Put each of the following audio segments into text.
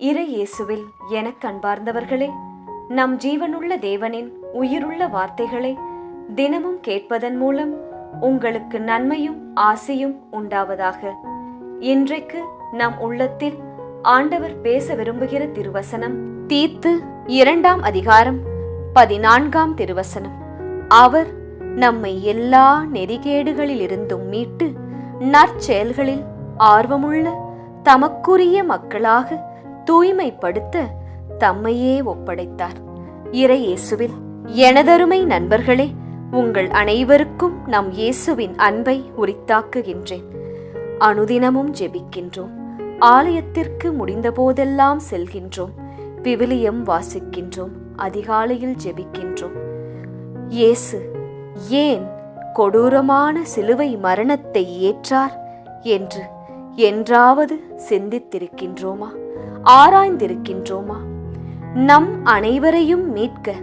இறை இயேசுவில் எனக் கண்பார்ந்தவர்களே நம் ஜீவனுள்ள தேவனின் உயிருள்ள வார்த்தைகளை தினமும் கேட்பதன் மூலம் உங்களுக்கு நன்மையும் ஆசையும் உண்டாவதாக. இன்றைக்கு நம் உள்ளத்தில் ஆண்டவர் பேச விரும்புகிற திருவசனம் தீத்து இரண்டாம் அதிகாரம் பதினான்காம் திருவசனம். அவர் நம்மை எல்லா நெறிகேடுகளிலிருந்தும் மீட்டு நற்செயல்களில் ஆர்வமுள்ள தமக்குரிய மக்களாக தூய்மைப்படுத்த தம்மையே ஒப்படைத்தார். இறை இயேசுவில் எனதருமை நண்பர்களே உங்கள் அனைவருக்கும் நம் இயேசுவின் அன்பை உரித்தாக்குகின்றேன். அனுதினமும் ஜெபிக்கின்றோம். ஆலயத்திற்கு முடிந்தபோதெல்லாம் செல்கின்றோம். விவிலியம் வாசிக்கின்றோம். அதிகாலையில் ஜெபிக்கின்றோம். இயேசு ஏன் கொடூரமான சிலுவை மரணத்தை ஏற்றார் என்று என்றாவது சிந்தித்திருக்கின்றோமா? ஆராய்ந்திருக்கின்றோமா? நம் அனைவரையும் மீட்க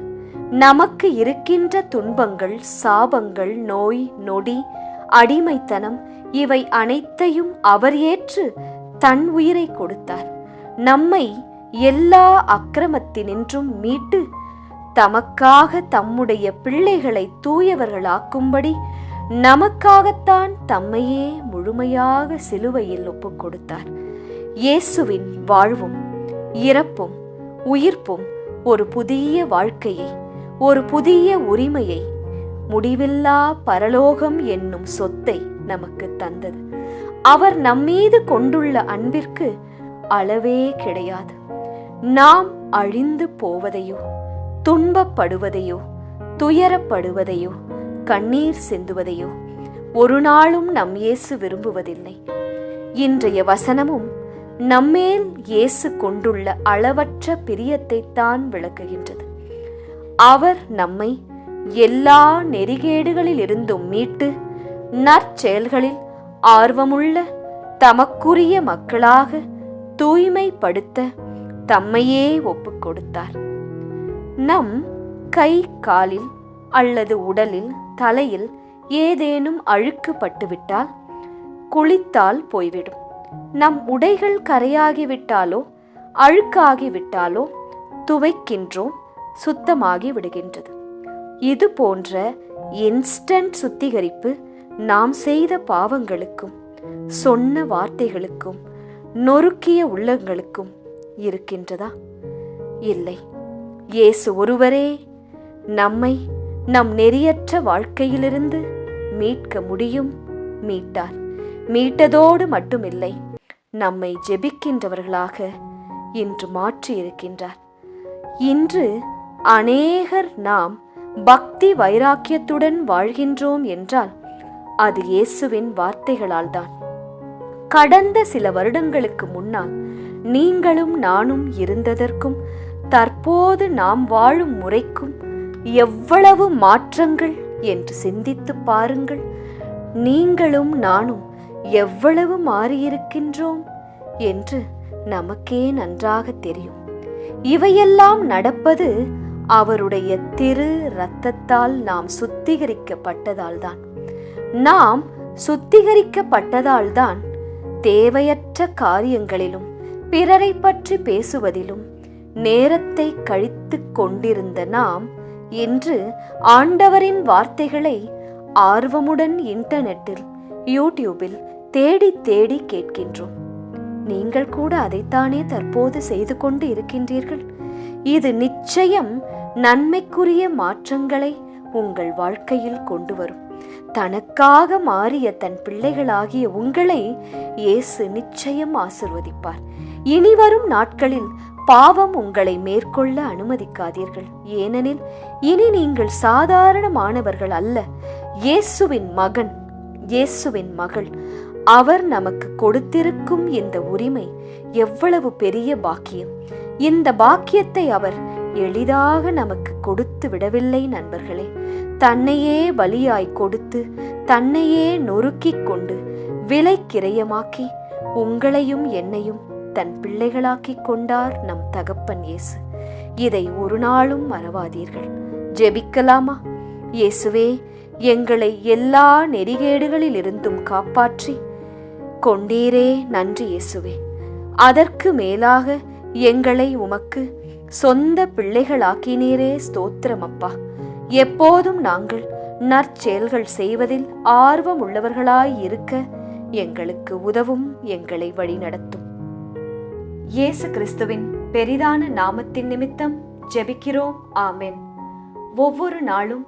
நமக்கு இருக்கின்ற துன்பங்கள் சாபங்கள் நோய் நொடி அடிமைத்தனம் இவை அனைத்தையும் அவர் ஏற்று தன் உயிரை கொடுத்தார். நம்மை எல்லா அக்கிரமத்தினின்றும் மீட்டு தமக்காக தம்முடைய பிள்ளைகளை தூயவர்களாக்கும்படி நமக்காகத்தான் தம்மையே முழுமையாக சிலுவையில் ஒப்புக் கொடுத்தார் இயேசுவின் வாழ்வும் இறப்பும் உயிர்ப்பும் ஒரு புதிய வாழ்க்கையை ஒரு புதிய உரிமையை முடிவில்லா பரலோகம் என்னும் சொத்தை நமக்கு தந்தது. அவர் நம்மீது கொண்டுள்ள அன்பிற்கு அளவே கிடையாது. நாம் அழிந்து போவதையோ துன்பப்படுவதையோ துயரப்படுவதையோ கண்ணீர் சிந்துவதையோ ஒரு நாளும் நம் இயேசு விரும்புவதில்லை. இன்றைய வசனமும் நம்மேல் இயேசு கொண்டுள்ள அளவற்ற பிரியத்தைத்தான் விளக்குகின்றது. அவர் நம்மை எல்லா நெறிகேடுகளில் இருந்தும் மீட்டு நற்செயல்களில் ஆர்வமுள்ள தமக்குரிய மக்களாக தூய்மைப்படுத்த தம்மையே ஒப்புக் கொடுத்தார். நம் கை காலில் அல்லது உடலில் தலையில் ஏதேனும் அழுக்கு பட்டுவிட்டால் குளித்தால் போய்விடும். நம் உடைகள் கரையாகிவிட்டாலோ அழுக்காகிவிட்டாலோ துவைக்கின்றோம் சுத்தமாகி விடுகின்றது இது போன்ற இன்ஸ்டன்ட் சுத்திகரிப்பு நாம் செய்த பாவங்களுக்கும் சொன்ன வார்த்தைகளுக்கும் நொறுக்கிய உள்ளங்களுக்கும் இருக்கின்றதா? இல்லை. இயேசு ஒருவரே நம்மை நம் நெறியற்ற வாழ்க்கையிலிருந்து மீட்க முடியும் மீட்டார். மீட்டதோடு மட்டுமில்லை நம்மை ஜெபிக்கின்றவர்களாக இன்று மாற்றி இருக்கின்றார் இன்று அநேகர் நாம் பக்தி வைராக்கியத்துடன் வாழ்கின்றோம் என்றால் அது இயேசுவின் வார்த்தைகளால் தான் கடந்த சில வருடங்களுக்கு முன்னால் நீங்களும் நானும் இருந்ததற்கும் தற்போது நாம் வாழும் முறைக்கும் எவ்வளவு மாற்றங்கள் என்று சிந்தித்துப் பாருங்கள். நீங்களும் நானும் எவ்வளவு மாறியிருக்கின்றோம் என்று நமக்கே நன்றாக தெரியும். இவையெல்லாம் நடப்பது அவருடைய திரு இரத்தத்தால் நாம் சுத்திகரிக்கப்பட்டதால்தான். நாம் சுத்திகரிக்கப்பட்டதால்தான் தேவையற்ற காரியங்களிலும் பிறரை பற்றி பேசுவதிலும் நேரத்தை கழித்துக் கொண்டிருந்த நாம் இன்று ஆண்டவரின் வார்த்தைகளை ஆர்வமுடன் இன்டர்நெட்டில் யூடியூபில் தேடி தேடி கேட்கின்றோம். நீங்கள் கூட அதைத்தானே தற்போது செய்து கொண்டு இருக்கின்றீர்கள்? இது நிச்சயம் நன்மைக்குரிய மாற்றங்களை உங்கள் வாழ்க்கையில் கொண்டு வரும். தனக்காக மாறிய தன் பிள்ளைகளாகிய உங்களை இயேசு நிச்சயம் ஆசிர்வதிப்பார். இனிவரும் நாட்களில் பாவம் உங்களை மேற்கொள்ள அனுமதிக்காதீர்கள். ஏனெனில் இனி நீங்கள் சாதாரணமானவர்கள் அல்ல. இயேசுவின் மகன் இயேசுவின் மகள். அவர் நமக்கு கொடுத்திருக்கும் இந்த உரிமை எவ்வளவு பெரிய பாக்கியம். இந்த பாக்கியத்தை அவர் எளிதாக நமக்கு கொடுத்து விடவில்லை நண்பர்களே. தன்னையே பலியாய் கொடுத்து தன்னையே நொறுக்கிக் கொண்டு விலை கிரயமாக்கி உங்களையும் என்னையும் தன் பிள்ளைகளாக்கிக் கொண்டார் நம் தகப்பன் இயேசு. இதை ஒரு நாளும் மறவாதீர்கள். ஜெபிக்கலாமா? இயேசுவே எங்களை எல்லா நெறிகேடுகளிலிருந்தும் காப்பாற்றி. கொண்டீரே நன்றி இயேசுவே. அதற்கு மேலாக எங்களை உமக்கு சொந்த பிள்ளைகளாக்கினீரே ஸ்தோத்திரம் அப்பா. எப்போதும் நாங்கள் நற்செயல்கள் செய்வதில் ஆர்வம் உள்ளவர்களாய் இருக்க எங்களுக்கு உதவும் எங்களை வழிநடத்தும். இயேசு கிறிஸ்துவின் பெரிதான நாமத்தின் நிமித்தம் ஜெபிக்கிறோம். ஆமென். ஒவ்வொரு நாளும்